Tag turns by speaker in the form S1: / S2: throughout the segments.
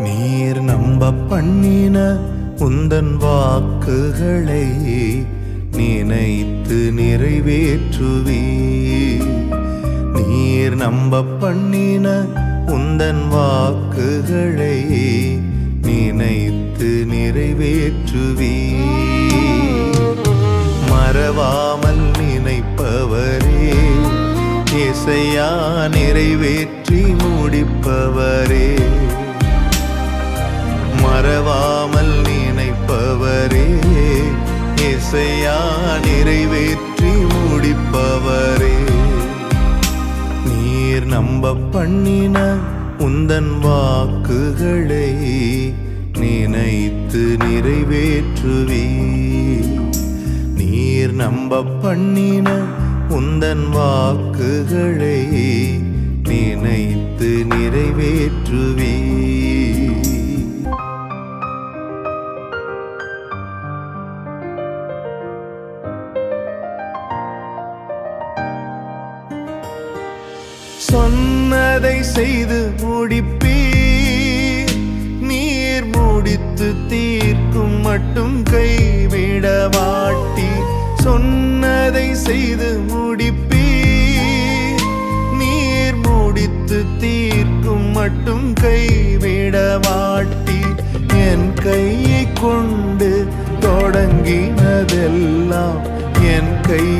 S1: நீர் நம்ப பண்ணின உந்தன் வாக்குகளை நினைத்து நிறைவேற்றுவி நீர் நம்ப பண்ணின உந்தன் வாக்குகளை நினைத்து நிறைவேற்றுவி மறவாமல் நினைப்பவரே இசையா நிறைவேற்றி பண்ணின உந்தன் வாக்குகளை நினைத்து நிறைவேற்றுவீ நீர் நம்ப பண்ணின உந்தன் வாக்குகளை நினைத்து நிறைவேற்றுவீ செய்ததை செய்து முடிப்பீர். நீர் முடித்து தீர்க்கும் மட்டும் கைவிட வாட்டி சொன்னதை செய்து முடிப்பீர். நீர் முடித்து தீர்க்கும் மட்டும் கைவிட வாட்டி என் கையை கொண்டு தொடங்கினதெல்லாம் என் கையை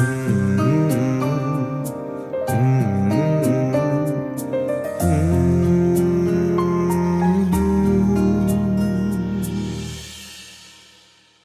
S1: Mm.